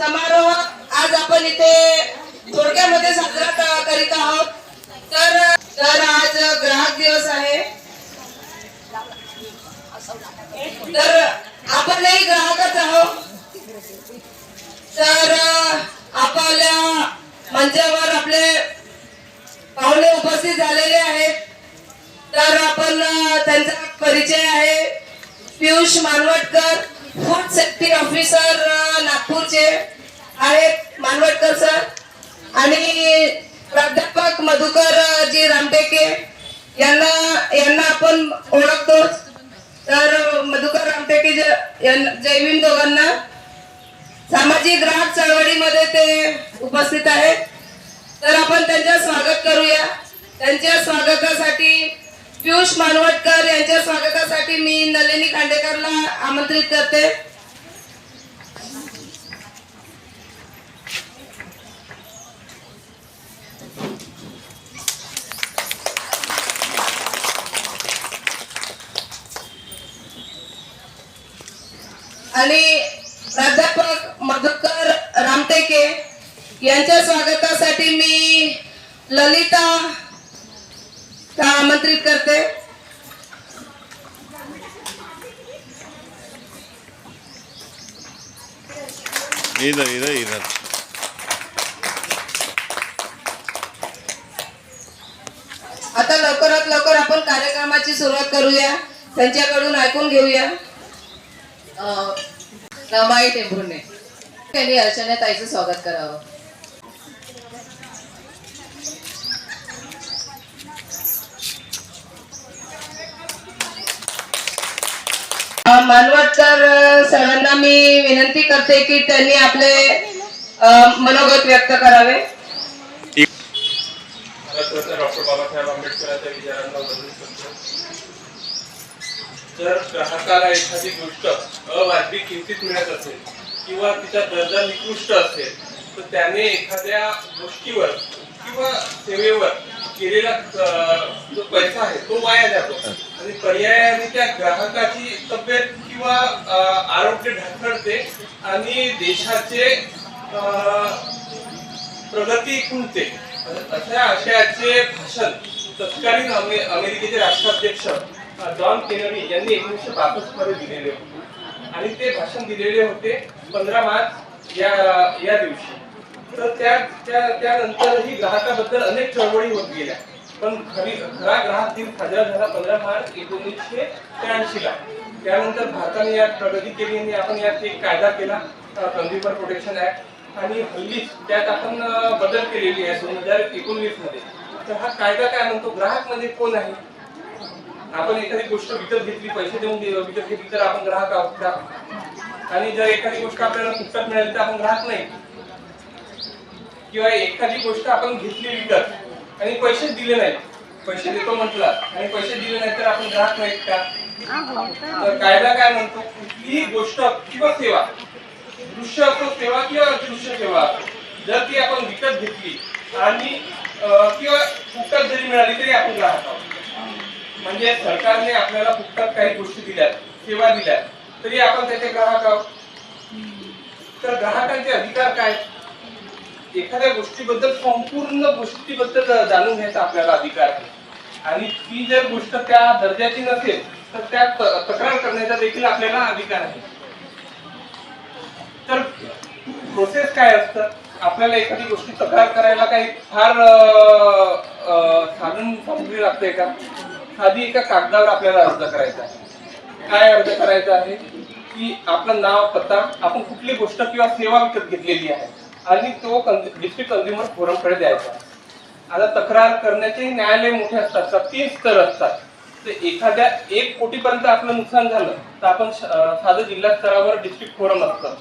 समारोह आज आपण इथे थोडक्यामध्ये साजरा करीत आहोत. तर तर आज ग्राहक दिवस आहे. तर आपणही ग्राहकच आहोत. तर आपल्या मंचावर आपले पाहुणे उपस्थित झालेले आहेत. तर आपण त्यांचा परिचय आहे. Piyush Manwatkar. Food safety officer नागपूरचे आहेत मानवटकर सर आणि प्राध्यापक मधुकर uh, जी रामटेके यांना यांना आपण ओळखतो. तर uh, मधुकर रामटेके ज- दोघांना सामाजिक ग्राहक चळवळीमध्ये ते उपस्थित आहेत. तर आपण त्यांचं स्वागत करूया. त्यांच्या स्वागतासाठी पियुष मानवटकर यांच्या स्वागतासाठी मी नलिनी खांडेकरला आमंत्रित करते. आणि प्राध्यापक मधुकर रामटेके यांच्या स्वागतासाठी मी ललिता ला आमंत्रित करते? इधर इधर इधर। आता लवकरात लवकर आपण कार्यक्रमाची सुरुवात करूया. त्यांच्याकडून ऐकून घेऊया. रमाई टेंभुर्णे. त्यांनी अर्चना ताईचं स्वागत करावं. मानवत तर सरांना मी विनंती करते की त्यांनी आपले मनोगत व्यक्त करावे. डॉक्टर बाबासाहेब आंबेडकरांच्या विचारांना जर ग्राहकाला एखादी गोष्ट अवाजवी किमतीत मिळत असेल किंवा तिचा दर्जा निकृष्ट असेल तर त्याने एखाद्या गोष्टीवर किंवा सेवेवर केलेला जो पैसा आहे तो वाया जातो. आणि पर्यायाने त्या ग्राहकाची तब्येत किंवा आरोग्य ढासळते आणि देशाचे प्रगती खुंटते अशा आशयाचे भाषण तत्कालीन अमे- अमेरिकेचे राष्ट्राध्यक्ष जॉन केनडी यांनी एकोणीसशे बासष्टमध्ये दिलेले होते. आणि ते भाषण दिलेले होते पंधरा मार्च या या दिवशी. तर त्या त्या त्यानंतरही ग्राहकाबद्दल अनेक चळवळी होत गेल्या. पण खरी खरा ग्राहक दिन साजरा झाला पंधरा मार्च एकोणीसशे त्र्याऐंशी ला. त्यानंतर भारताने यात प्रगती केली आणि आपण यात एक कायदा केला कन्झ्युमर प्रोटेक्शन ऍक्ट आणि हल्लीच त्यात आपण बदल केलेली आहे दोन हजार एकोणवीसमध्ये. तर हा कायदा काय म्हणतो? ग्राहक म्हणजे कोण आहे? आपण एखादी गोष्ट विकत घेतली पैसे देऊन विकत घेतली तर आपण ग्राहक आहोत का? आणि जर एखादी गोष्ट आपल्याला नुकसान मिळाली तर आपण ग्राहक नाही. किंवा एखादी गोष्ट आपण घेतली विकत आणि पैसे दिले नाहीत. पैसे देतो म्हटलं. आणि पैसे दिले नाही तर आपण ग्राहक नाहीत का? तर कायदा काय म्हणतो? कुठलीही गोष्ट किंवा सेवा दृश्य असो सेवा किंवा अदृश्य सेवा असो जर ती आपण विकत घेतली आणि किंवा फुकटात जरी मिळाली तरी आपण ग्राहक आहोत. म्हणजे सरकारने आपल्याला फुकटात काही गोष्टी दिल्यात सेवा दिल्यात तरी आपण त्याचे ग्राहक आहोत. तर ग्राहकांचे अधिकार काय? एखाद्या गोष्टीबद्दल संपूर्ण गोष्टीबद्दल जाणून घ्यायचा आपल्याला अधिकार आहे. आणि ती जर गोष्ट त्या दर्जाची नसेल तर त्या तक्रार करण्याचा देखील आपल्याला अधिकार आहे. तर प्रोसेस काय असतं? आपल्याला एखादी गोष्टी तक्रार करायला काही फार साधन सामग्री लागते का? साधी एका कागदावर आपल्याला अर्ज करायचा आहे. काय अर्ज करायचा आहे? की आपलं नाव पत्ता आपण कुठली गोष्ट किंवा सेवा विकत घेतलेली आहे. आणि तो डिस्ट्रिक्ट कन्झ्युमर फोरमकडे द्यायचा. आता तक्रार करण्याचे न्यायालय मोठे असतात तर तीन स्तर असतात. तर एखाद्या एक कोटीपर्यंत आपलं नुकसान झालं तर आपण साधं जिल्हा स्तरावर डिस्ट्रिक्ट फोरम असतं.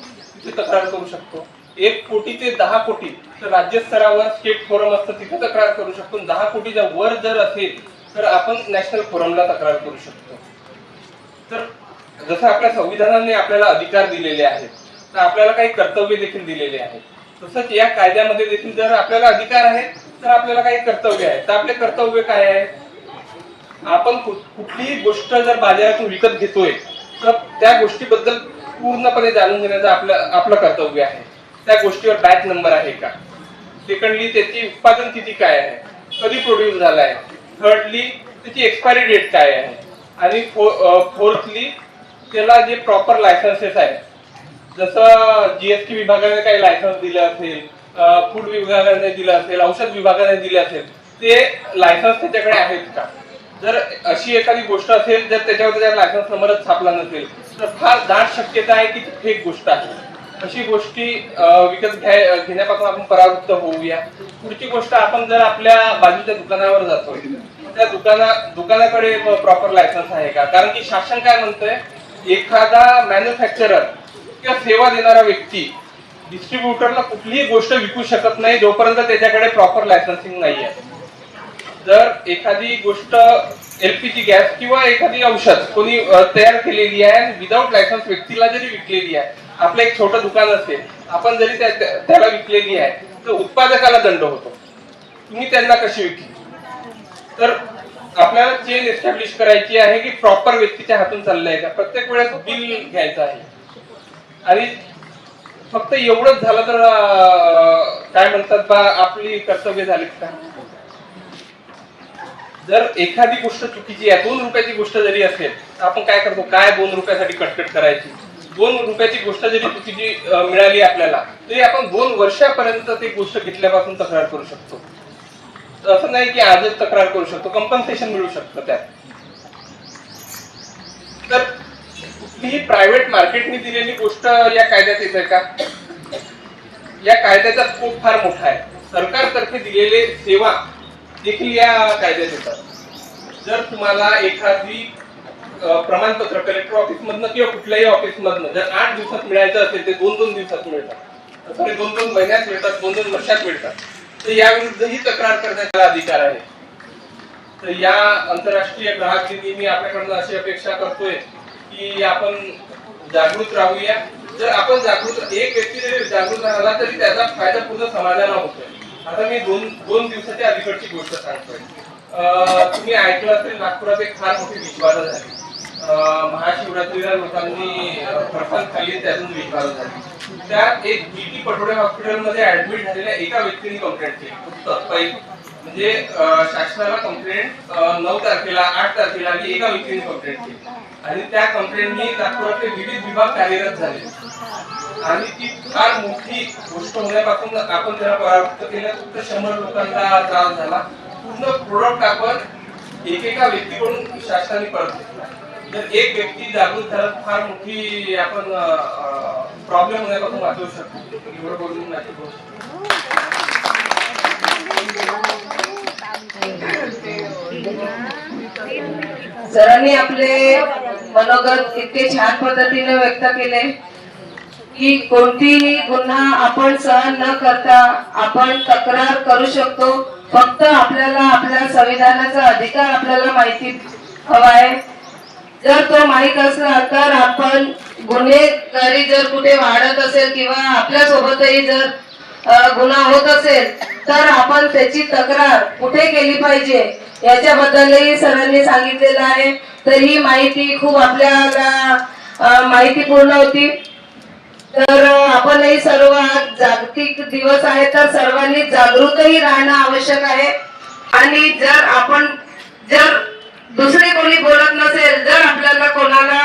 तिथे तक्रार करू शकतो. एक कोटी ते दहा कोटी तर राज्य स्तरावर स्टेट फोरम असतं तिथे तक्रार करू शकतो. दहा कोटीच्या वर जर असेल तर आपण नॅशनल फोरमला तक्रार करू शकतो. तर जसं आपल्या संविधानाने आपल्याला अधिकार दिलेले आहेत तर आपल्याला काही कर्तव्य देखील दिलेले आहेत. तसंच या कायद्यामध्ये देखील जर आपल्याला अधिकार आहे तर आपल्याला काही कर्तव्य आहे तर आपले कर्तव्य काय आहे? आपण कुठलीही गोष्ट जर बाजारातून विकत घेतोय तर त्या गोष्टीबद्दल पूर्णपणे जाणून घेण्याचं आपलं आपलं कर्तव्य आहे. त्या गोष्टीवर बॅच नंबर आहे का? सेकंडली त्याची उत्पादन किती काय आहे? कधी प्रोड्यूस झाला आहे थर्डली त्याची एक्सपायरी डेट काय आहे? आणि फोर्थली त्याला जे प्रॉपर लायसन्सेस आहेत जसं जीएसटी विभागाने काही लायसन्स दिलं असेल फूड विभागाने दिलं असेल औषध विभागाने दिले असेल ते लायसन्स त्याच्याकडे आहेत का? जर अशी एखादी गोष्ट असेल जर त्याच्यावर त्या लायसन्स नंबरच छापला नसेल तर फार दाट शक्यता आहे की फेक गोष्ट आहे. अशी गोष्टी विकत घ्याय घेण्यापासून आपण परावृत्त होऊया. पुढची गोष्ट आपण जर आपल्या बाजूच्या दुकानावर जातोय त्या दुकाना दुकानाकडे प्रॉपर लायसन्स आहे का? कारण की शासन काय म्हणतोय एखादा मॅन्युफॅक्चरर किंवा सेवा देणारा व्यक्ती डिस्ट्रीब्युटरला कुठलीही गोष्ट विकू शकत नाही जोपर्यंत त्याच्याकडे प्रॉपर लायसन्सिंग नाही आहे जर एखादी गोष्ट एलपीजी गॅस किंवा एखादी औषध कोणी तयार केलेली आहे विदाऊट लायसन्स व्यक्तीला जरी विकलेली आहे आपलं एक छोटं दुकान असेल आपण जरी त्या- त्याला विकलेली आहे तर उत्पादकाला दंड होतो. तुम्ही त्यांना कशी विकली? तर आपल्याला चेन एस्टॅब्लिश करायची आहे की प्रॉपर व्यक्तीच्या हातून चाललंय का? प्रत्येक वेळेस बिल घ्यायचं आहे. आणि फक्त एवढंच झालं तर काय म्हणतात बा आपली कर्तव्य झाली का? जर एखादी गोष्ट चुकीची आहे दोन रुपयाची गोष्ट जरी असेल तर आपण काय करतो? काय दोन रुपयासाठी कटकट करायची? दोन रुपयाची गोष्ट जरी चुकीची मिळाली आपल्याला तरी आपण दोन वर्षापर्यंत ती गोष्ट घेतल्यापासून तक्रार करू शकतो. असं नाही की आजच तक्रार करू शकतो. कंपन्सेशन मिळू शकतं त्यात तर ती प्रायव्हेट मार्केटने दिलेली गोष्ट या कायद्यात येते का? या कायद्याचा स्कोप फार मोठा आहे. सरकारतर्फे दिलेले सेवा देखील या कायद्यात येतात. जर तुम्हाला एखादी प्रमाणपत्र कलेक्टर ऑफिस मधनं किंवा कुठल्याही ऑफिस मधनं जर आठ दिवसात मिळायचं असेल ते दोन दोन दिवसात मिळतात. सॉरी दोन दोन महिन्यात मिळतात दोन दोन वर्षात मिळतात. तर याविरुद्ध ही तक्रार करण्याचा अधिकार आहे. तर या आंतरराष्ट्रीय ग्राहक दिनी मी आपल्याकडनं अशी अपेक्षा करतोय. की आपण जागृत राहूया. जर आपण जागृत एक व्यक्ती जरी जागृत राहिला तरी त्याचा फायदा पूर्ण समाजाला होतोय. आता मी दोन दोन दिवसाच्या अलीकडची गोष्ट सांगतोय. तुम्ही ऐकलं असेल नागपुरात एक फार मोठी विश्वास झाली. महाशिवरात्रीला लोकांनी अं, खाल्ली त्यातून विश्वास झाली. त्यात एक बीटी पटोडे हॉस्पिटलमध्ये ऍडमिट झालेल्या एका व्यक्तीने कंप्लेंट केली. फक्त म्हणजे शासनाला कंप्लेंट नऊ तारखेला आठ तारखेला आणि एका व्यक्तीने कंप्लेंट केली. आणि त्या कंप्लेंटनी नागपुरातले विविध विभाग कार्यरत झाले. आणि ती फार मोठी गोष्ट होण्यापासून आपण त्याला परावृत्त केलं. फक्त शंभर लोकांना त्रास झाला. पूर्ण प्रोडक्ट आपण एकेका व्यक्तीकडून शासनाने परत घेतला. जर एक व्यक्ती जागृत झाला फार मोठी आपण प्रॉब्लेम होण्यापासून वाचवू शकतो. एवढं बोलून माझी सरांनी आपले मनोगत इतके छान पद्धतीने व्यक्त केले की कोणतीही गुन्हा आपण सहन न करता आपण तक्रार करू शकतो. फक्त आपल्याला आपल्या संविधानाचा अधिकार आपल्याला माहिती हवा आहे. जर तो माहीत असला तर आपण गुन्हेगारी जर कुठे वाढत असेल किंवा आपल्यासोबतही जर गुन्हा होत असेल तर आपण त्याची तक्रार कुठे केली पाहिजे? याच्याबद्दलही सरांनी सांगितलेलं आहे. तर ही माहिती खूप आपल्याला माहिती माहितीपूर्ण होती. तर आपणही सर्व जागतिक दिवस आहे तर सर्वांनी जागृतही राहणं आवश्यक आहे. आणि जर आपण जर दुसरे कोणी बोलत नसेल जर आपल्याला कोणाला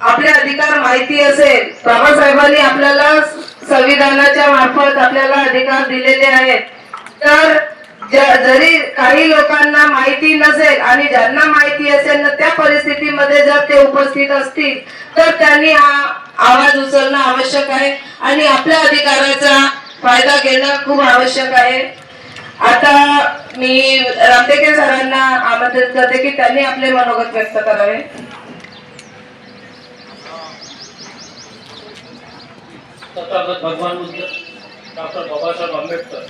आपले अधिकार माहिती असेल बाबासाहेबांनी आपल्याला संविधानाच्या मार्फत आपल्याला अधिकार दिलेले आहेत. तर जरी काही लोकांना माहिती नसेल आणि ज्यांना माहिती असेल ना त्या परिस्थितीमध्ये जर ते उपस्थित असतील तर त्यांनी हा आवाज उचलणं आवश्यक आहे आणि आपल्या अधिकाराचा फायदा घेणं खूप आवश्यक आहे. आता मी रामटेके सरांना आमंत्रित करते की त्यांनी आपले मनोगत व्यक्त करावे. तथागत भगवान बुद्ध डॉक्टर बाबासाहेब आंबेडकर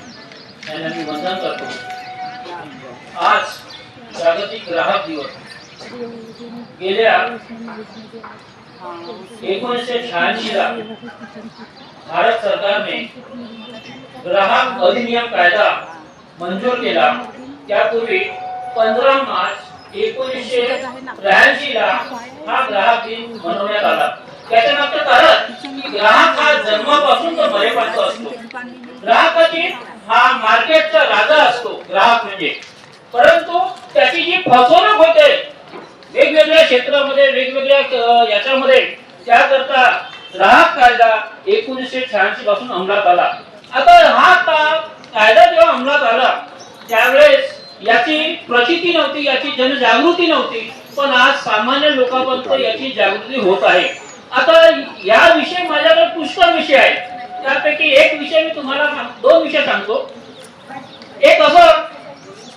यांना मी वंदन करतो. आज जागतिक ग्राहक दिवस. गेल्या एकोणीसशे शहाऐंशी ला भारत सरकारने ग्राहक अधिनियम कायदा मंजूर केला. त्यापूर्वी पंधरा मार्च एकोणीसशे त्र्याऐंशी ला हा ग्राहक दिन मनवण्यात आला. त्याच्या मागचं कारण ग्राहक हा जन्मापासून तो मरेपर्यंत असतो. ग्राहकाची हा मार्केटचा राजा असतो ग्राहक म्हणजे. परंतु त्याची जी फसवणूक होते वेगवेगळ्या क्षेत्रामध्ये वेगवेगळ्या याच्यामध्ये त्याकरता ग्राहक कायदा एकोणीसशे शहाऐंशी पासून अंमलात आला. आता हा का- कायदा जेव्हा अंमलात आला त्यावेळेस याची प्रचिती नव्हती याची जनजागृती नव्हती पण आज सामान्य लोकांपर्यंत याची जागृती होत आहे. आता या विषय माझ्याकडे पुष्कळ विषय आहेत. त्यापैकी एक विषय मी तुम्हाला सांग- दोन विषय सांगतो. एक असं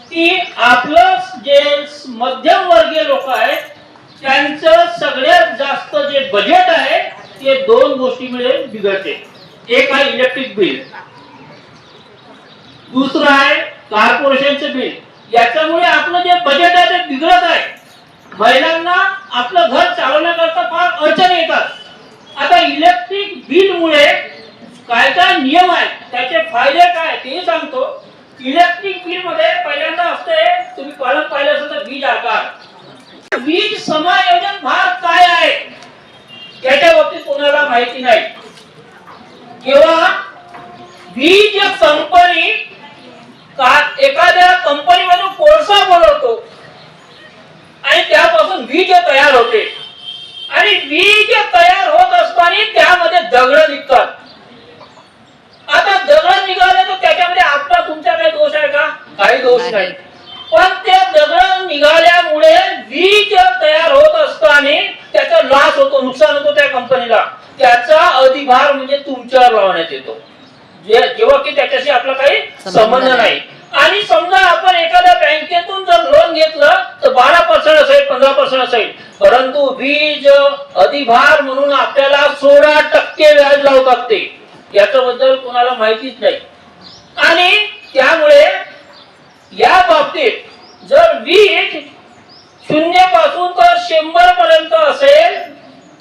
की आपलं जे मध्यम वर्गीय लोक आहेत त्यांचं सगळ्यात जास्त जे बजेट आहे ते दोन गोष्टीमुळे बिघडते. एक आहे इलेक्ट्रिक बिल दुसरं आहे कॉर्पोरेशनचं बिल याच्यामुळे आपलं जे बजेट आहे ते बिघडत आहे. महिलांना आपलं घर चालवण्याकरता फार अडचणी येतात. आता इलेक्ट्रिक बिल मुळे काय काय नियम आहेत त्याचे फायदे काय ते सांगतो. इलेक्ट्रिक बिलमध्ये पहिल्यांदा असते तुम्ही पालन पाहिजे असेल तर वीज आकार वीज समायोजन भार काय आहे याच्या बाबतीत कोणाला माहिती नाही किंवा वीज कंपनी का- एखाद्या कंपनीमधून कोळसा बोलवतो आणि त्यापासून वीज तयार होते आणि वीज तयार होत असताना त्यामध्ये दगड निघतात आता दगड निघाले तर त्याच्यामध्ये आपला तुमचा काही दोष आहे का काही दोष नाही पण त्या दगड निघाल्यामुळे वीज तयार होत असताना त्याचा लॉस होतो नुकसान होतो त्या कंपनीला त्याचा अधिभार म्हणजे तुमच्यावर लावण्यात येतो जे- जेव्हा की त्याच्याशी आपला काही संबंध नाही. आणि समजा आपण एखाद्या बँकेतून जर लोन घेतलं तर बारा पर्सेंट असेल पंधरा पर्सेंट असेल. परंतु वीज अधिभार म्हणून आपल्याला सोळा टक्के व्याज लावू लागते याच्याबद्दल कोणाला माहितीच नाही. आणि त्यामुळे या बाबतीत जर वीज शून्यपासून तर शंभर पर्यंत असेल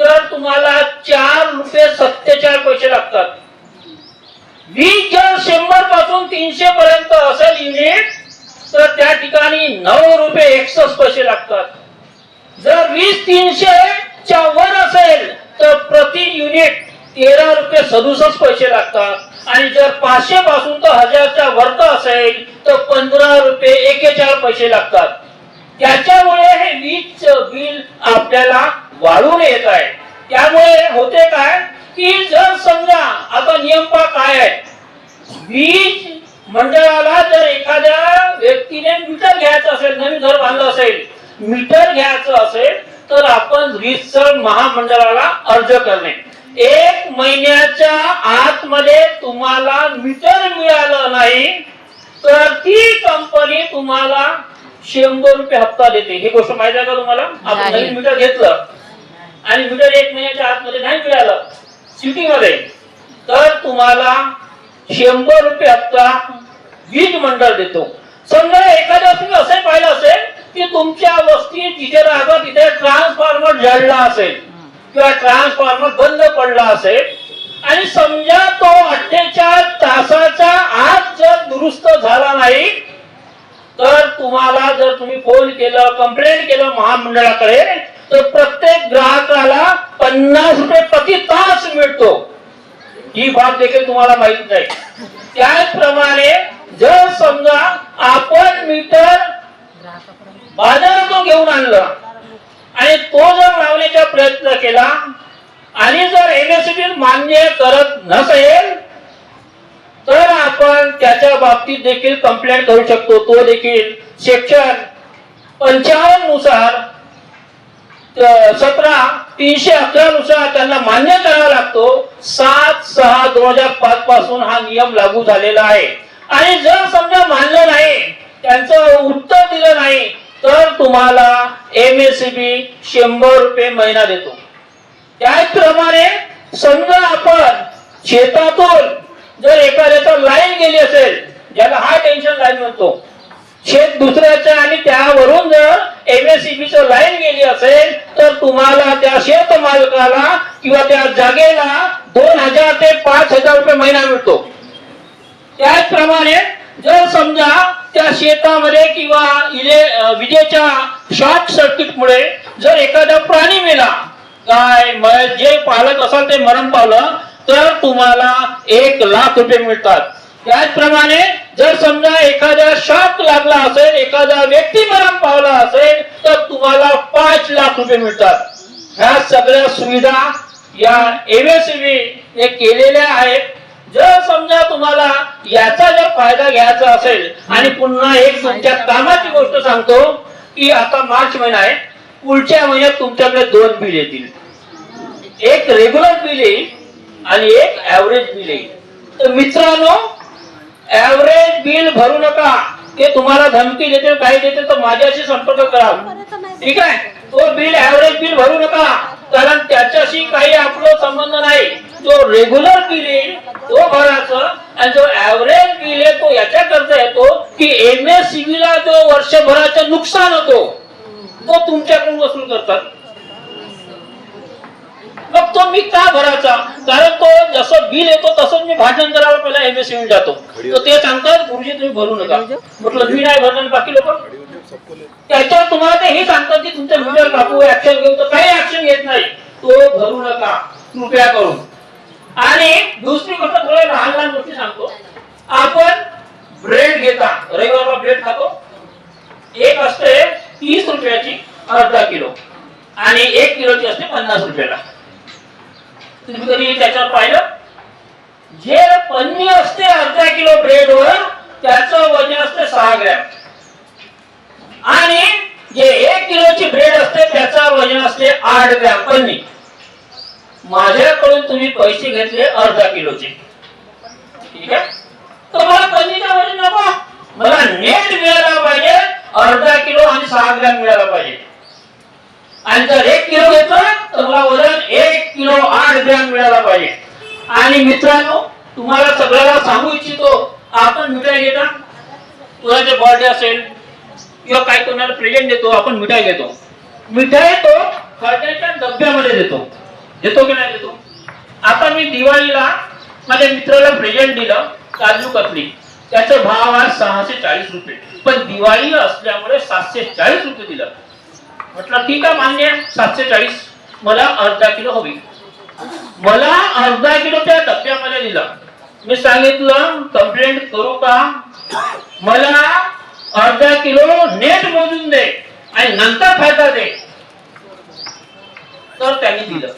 तर तुम्हाला चार रुपये सत्तेचाळ पैसे लागतात. वीज जर शंभरपासून तीनशे पर्यंत असेल युनिट तर त्या ठिकाणी नऊ रुपये एकसष्ट पैसे लागतात. जर वीज तीनशे च्या वर असेल तर प्रति युनिट तेरा रुपये सदुसष्ट पैसे लागतात. आणि जर पाचशे पासून तर हजारच्या वर्ग असेल तर पंधरा रुपये एकेचाळ पैसे लागतात. त्याच्यामुळे हे वीज बिल आपल्याला वाढून येत आहे. त्यामुळे होते काय? की जर समजा आता नियम पहा काय आहे? वीज मंडळाला जर एखाद्या व्यक्तीने मीटर घ्यायचं असेल नवीन घर बांधलं असेल मीटर घ्यायचं असेल तर आपण वीज महामंडळाला अर्ज करणे. एक महिन्याच्या आतमध्ये तुम्हाला मीटर मिळालं नाही तर ती कंपनी तुम्हाला शंभर रुपये हप्ता देते. ही गोष्ट माहिती आहे का तुम्हाला? आपण. नवीन मीटर घेतलं आणि मीटर एक महिन्याच्या आतमध्ये नाही मिळालं सिटीमध्ये तर तुम्हाला शंभर रुपयाचा वीज मंडळ देतो. समजा एखाद्या तुम्ही असे पाहिलं असेल की तुमच्या वस्ती जिथे राहतो तिथे ट्रान्सफॉर्मर जळला असेल किंवा ट्रान्सफॉर्मर बंद पडला असेल आणि समजा तो अठ्ठेचाळीस तासाच्या आत जर दुरुस्त झाला नाही तर तुम्हाला जर तुम्ही फोन केलं कंप्लेंट केलं महामंडळाकडे तर प्रत्येक ग्राहकाला पन्नास रुपये प्रति तास मिळतो. ही बाब देखील तुम्हाला माहीत नाही. त्याचप्रमाणे जर समजा आपण मीटर बाजारातून घेऊन आणलं आणि तो जर लावण्याचा प्रयत्न केला आणि जर एमएससीबी मान्य करत नसेल तर आपण त्याच्या बाबतीत देखील कंप्लेंट करू शकतो. तो देखील सेक्शन पंचावन्ननुसार सतरा तीनशे अकरा नुसार त्यांना मान्य करावा लागतो. सात सहा दोन हजार पाच पासून हा नियम लागू झालेला आहे. आणि जर समजा मान्य नाही त्यांचं उत्तर दिलं नाही तर तुम्हाला एम एस बी शंभर रुपये महिना देतो. त्याचप्रमाणे समजा आपण शेतातून जर एखाद्याचा लाईन गेली असेल ज्याला हाय टेन्शन लाईन म्हणतो शेत दुसऱ्याच्या आणि त्यावरून जर एमएससीबी च लाईन गेली असेल तर तुम्हाला त्या शेत मालकाला किंवा त्या जागेला दोन हजार ते पाच हजार रुपये महिना मिळतो. त्याचप्रमाणे जर समजा त्या शेतामध्ये किंवा विजेच्या शॉर्ट सर्किट मुळे जर एखादा प्राणी मेला काय जे पालक असाल ते मरण पावलं तर तुम्हाला एक लाख रुपये मिळतात. त्याचप्रमाणे जर समजा एखाद्या शॉक लागला असेल एखादा व्यक्ती मरण पावला असेल तर तुम्हाला पाच लाख रुपये मिळतात. ह्या सगळ्या सुविधा या एमएससीबी ने केलेल्या आहेत. जर समजा तुम्हाला याचा जर फायदा घ्यायचा असेल आणि पुन्हा एक तुमच्या कामाची गोष्ट सांगतो की आता मार्च महिना आहे. पुढच्या महिन्यात तुमच्याकडे दोन बिल येतील. एक रेग्युलर बिल येईल आणि एक ऍव्हरेज बिल येईल. तर मित्रांनो ऍव्हरेज बिल भरू नका. ते तुम्हाला धमकी देते काही देते तर माझ्याशी संपर्क करा. ठीक आहे? तो बिल ऍव्हरेज बिल भरू नका. कारण त्याच्याशी काही आपलं संबंध नाही. जो रेग्युलर बिल येईल तो भरायचं. आणि जो ऍव्हरेज बिल आहे तो याच्या करता येतो की एम एस सी ला जो वर्षभराचा नुकसान होतो तो तुमच्याकडून वसूल करतात. मग तो मी का भरायचा? कारण तो जसं बिल येतो तसंच मी भाषण करायला पहिला एम एस जातो. तर ते सांगतात गुरुजी तुम्ही भरू नका. म्हटलं मी नाही भरणार बाकी लोक त्याच्यावर तुम्हाला ते हे सांगतात की तुमच्या मीटर कापू ऍक्शन घेऊ तर काही ऍक्शन घेत नाही. तो भरू नका. कृपया करून. आणि दुसरी गोष्ट थोड्या लहान लहान गोष्टी सांगतो. आपण ब्रेड घेता. रविवारला ब्रेड खातो. एक असते तीस रुपयाची अर्धा किलो. आणि एक किलोची असते पन्नास रुपयाला. तुम्ही कधी त्याच्यात पाहिलं? जे पन्नी असते अर्धा किलो ब्रेडवर त्याचं वजन असते सहा ग्रॅम. आणि जे एक किलोची ब्रेड असते त्याचं वजन असते आठ ग्रॅम पन्नी. माझ्याकडून तुम्ही पैसे घेतले अर्धा किलोचे. ठीक आहे? तर मला पन्नीचा वजन नको. मला नेट मिळाला पाहिजे अर्धा किलो आणि सहा ग्रॅम मिळाला पाहिजे. आणि जर एक किलो घेतलं तर मला वजन एक किलो आठ ग्रॅम मिळाला पाहिजे. आणि मित्रांनो तुम्हाला सगळ्याला सांगू इच्छितो आपण मिठाई घेता? कोणाचे बर्थडे असेल किंवा काय कोणाला प्रेझेंट देतो आपण मिठाई घेतो. मिठाई तो खर्चाच्या डब्यामध्ये देतो. देतो की नाही देतो? आता मी दिवाळीला माझ्या मित्राला प्रेझेंट दिलं काजू कतली त्याचा भाव आहे सहाशे चाळीस रुपये. पण दिवाळी असल्यामुळे सातशे चाळीस रुपये दिलं. म्हटलं ठीक आहे मान्य सातशे चाळीस मला अर्धा किलो हवी. मला अर्धा किलो त्या डब्यामध्ये दिलं. मी सांगितलं कंप्लेंट करू का? मला अर्धा किलो नेट मोजून दे आणि नंतर फायदा दे. तर त्यांनी दिलं.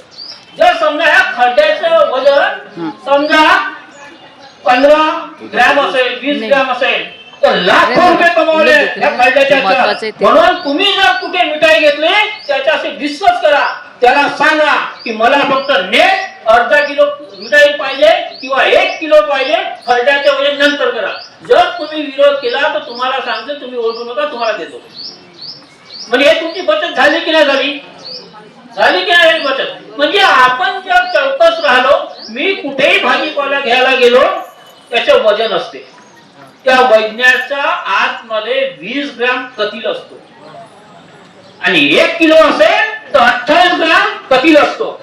जर समजा ह्या खड्ड्याचं वजन समजा पंधरा ग्रॅम असेल वीस ग्रॅम असेल तर लाखो रुपये कमवले या. ते. म्हणून तुम्ही जर कुठे मिठाई घेतली त्याच्याशी डिस्कस करा. त्याला सांगा की मला फक्त नेट अर्धा किलो मिठाई पाहिजे किंवा एक किलो पाहिजे खड्ड्याचे वजन नंतर करा. जर तुम्ही विरोध केला तर तुम्हाला सांगतो तुम्ही ओळखू नका तुम्हाला देतो. म्हणजे हे तुमची बचत झाली की नाही झाली? झाली की नाही झाली बचत? म्हणजे आपण जर चौकस राहिलो मी कुठेही भाजीपाला घ्यायला गेलो त्याचे वजन असते. त्या वैज्ञाच्या आतमध्ये वीस ग्राम कतील असतो. आणि एक किलो असेल तर अठ्ठावीस ग्राम कतील असतो.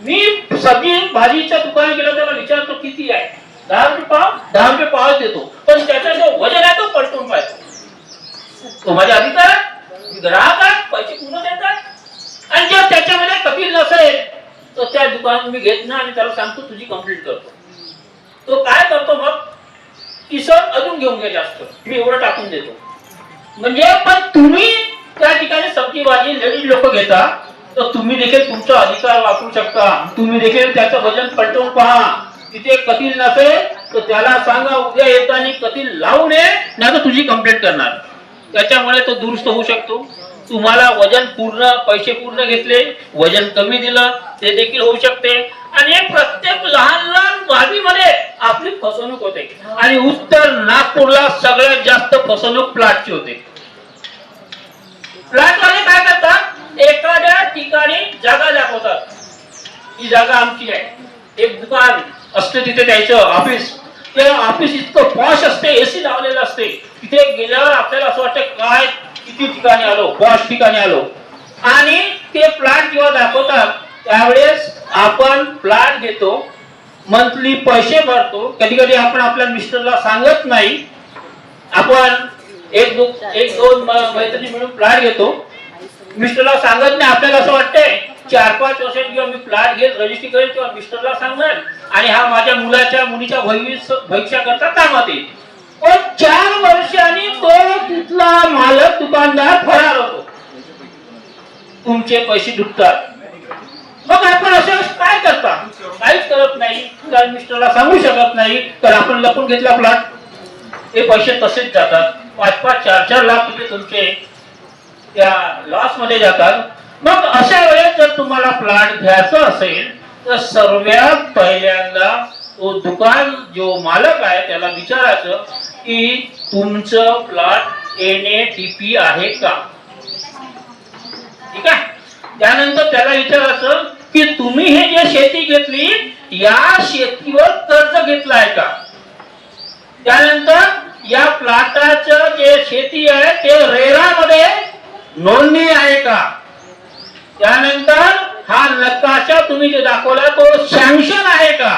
मी सगळी भाजीच्या दुकानात गेलो त्याला विचारतो किती आहे? दहा रुपये पाव? दहा रुपये पाव देतो. पण त्याचा जो वजन आहे तो पलटून पाहतो. तो माझ्या अधिकार आहे ग्राहक आहे पैसे पूर्ण देतात आणि जर त्याच्यामध्ये कपिल नसेल तर त्या दुकानात मी घेत नाही आणि त्याला सांगतो तुझी कंप्लीट करतो. किसन अजून घेऊन गेले असतो. मी एवढं टाकून देतो. म्हणजे पण तुम्ही त्या ठिकाणी सब्जी भाजी लेडीज लोक घेता तर तुम्ही देखील तुमचा अधिकार वापरू शकता. तुम्ही देखील त्याचं वजन पलटवून पहा. तिथे कथील नसेल तर त्याला सांगा उद्या येताना कथील लावू नये नाही तर तुझी कंप्लेंट करणार. त्याच्यामुळे तो दुरुस्त होऊ शकतो. तुम्हाला वजन पूर्ण पैसे पूर्ण घेतले वजन कमी दिलं ते देखील होऊ शकते. आणि प्रत्येक लहान लहान बाबीमध्ये आपली फसवणूक होते. आणि उत्तर नागपूरला सगळ्यात जास्त फसवणूक प्लॅटची होते. प्लॅटवाले काय करतात? एखाद्या ठिकाणी जागा दाखवतात. ही जागा आमची आहे. एक दुकान असते तिथे द्यायचं ऑफिस ते ऑफिस इतकं पॉश असते एसी लावलेलं असते. तिथे गेल्यावर आपल्याला असं वाटतं काय किती ठिकाणी आलो? पॉश ठिकाणी आलो. आणि ते प्लॅट जेव्हा दाखवतात त्यावेळेस आपण प्लॅट घेतो. मंथली पैसे भरतो. कधी कधी आपण आपल्या मिस्टरला सांगत नाही. आपण एक दो एक दोन मैत्रिणी मिळून प्लॅट घेतो. मिस्टरला सांगत नाही. आपल्याला असं वाटतंय चार पाच वर्षात किंवा मी प्लॅट घेत रजिस्ट्री करेल किंवा मिस्टरला सांगणार. आणि हा माझ्या मुलाच्या मुलीच्या भविष्य भविष्याकरता कामात येईल पण चार वर्षांनी तो तिथला मालक दुकानदार फरार होतो. तुमचे पैसे डुबतात मग आपण असं काय करता? काहीच करत नाही. कारण मिस्टरला सांगू शकत नाही. तर आपण लपून घेतला प्लॉट हे पैसे तसेच जातात. पाच पाच चार चार लाख रुपये तुमचे त्या लॉसमध्ये जातात. मग अशा वेळेस जर तुम्हाला प्लॉट घ्यायचा असेल तर सर्वात पहिल्यांदा तो दुकान जो मालक आहे त्याला विचारायचं की तुमचं plot N A T P आहे का? ठीक आहे? त्यानंतर त्याला विचारायचं की तुम्ही हे जे शेती घेतली या शेतीवर कर्ज घेतलाय का? त्यानंतर या प्लॉटाचं जे शेती आहे ते रेरामध्ये नोंदणी आहे का? त्यानंतर हा नकाशा तुम्ही जे दाखवला तो सँक्शन आहे का?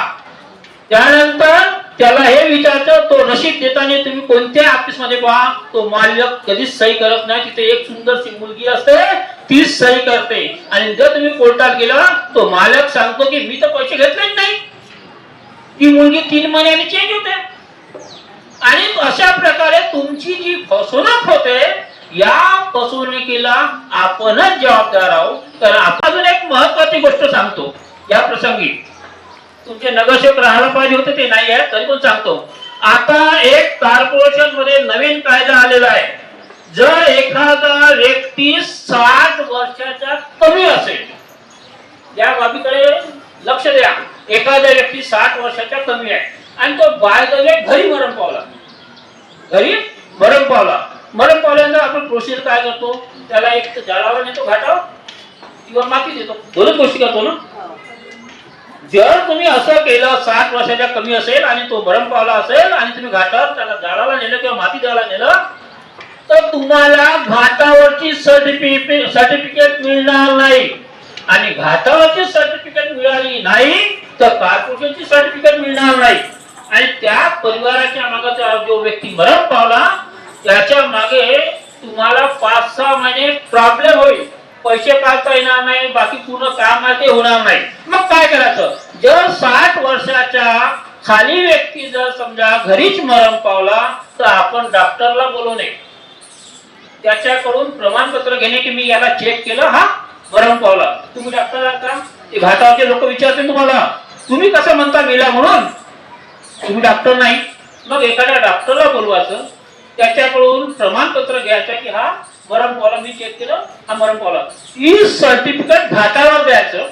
त्यानंतर त्याला हे विचारतं तो रशीद देताना तुम्ही कोणत्या ऑफिसमध्ये पहा तो मालक कधीच सही करत नाही. तिथे एक सुंदरशी मुलगी असते तीच सही करते. आणि जर तुम्ही कोर्टात गेला तो मालक सांगतो की मी तर पैसे घेतलेच नाही. ती मुलगी तीन महिन्याने चेंज होते. आणि अशा प्रकारे तुमची जी फसवणूक होते या फसवणुकीला आपणच जबाबदार आहोत. तर आपण अजून एक महत्वाची गोष्ट सांगतो. या प्रसंगी तुमचे नगरसेवक राहायला पाहिजे होते ते नाही आहे तरी पण सांगतो. आता एक कॉर्पोरेशनमध्ये नवीन कायदा आलेला आहे. जर एखादा व्यक्ती साठ वर्षाच्या कमी असेल या बाबीकडे लक्ष द्या. एखादा व्यक्ती साठ वर्षाच्या कमी आहे आणि तो बाय द घरी मरण पावला घरी मरण पावला मरण पावल्यानंतर आपण प्रोसिजर काय करतो? त्याला एक तर जळावर नेतो घाटावर किंवा माती देतो. दोनच गोष्टी करतो ना? जर तुम्ही असं केलं सात वर्षाच्या कमी असेल आणि तो भरम पावला असेल आणि तुम्ही घाटावर त्याला झाडाला नेलं किंवा माती द्यायला नेलं तर तुम्हाला घाटावरची सर्टिफिकेट सर्टिफिकेट मिळणार नाही. आणि घाटावरची सर्टिफिकेट मिळाली नाही तर कॉर्पोरेशनची सर्टिफिकेट मिळणार नाही. आणि त्या परिवाराच्या मागे जो व्यक्ती मरण पावला त्याच्यामागे तुम्हाला पाच सहा महिने प्रॉब्लेम होईल. पैसे काढता येणार नाही बाकी पूर्ण काम आहे ते होणार नाही. मग काय करायचं? जर साठ वर्षाच्या खाली व्यक्ती जर समजा घरीच मरण पावला तर आपण डॉक्टरला बोलू नये. त्याच्याकडून प्रमाणपत्र घेणे की मी याला चेक केलं हा मरण पावला. तुम्ही डॉक्टर का? ते घाटावरचे लोक विचारतील तुम्हाला. तुम्ही कसं म्हणता मेला म्हणून? तुम्ही डॉक्टर नाही. मग एखाद्या डॉक्टरला बोलवायचं. त्याच्याकडून प्रमाणपत्र घ्यायचं की हा मरम कॉलम मी चेक केलं हा मरम कॉलम. ही सर्टिफिकेट घाटावर द्यायचं.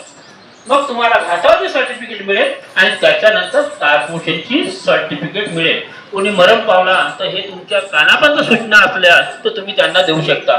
मग तुम्हाला घाटावरचे सर्टिफिकेट मिळेल आणि त्याच्यानंतर कॉर्पोरेशनची सर्टिफिकेट मिळेल. कोणी मरण पावला तर हे तुमच्या कानापर्यंत सूचना असल्या तर तुम्ही त्यांना देऊ शकता.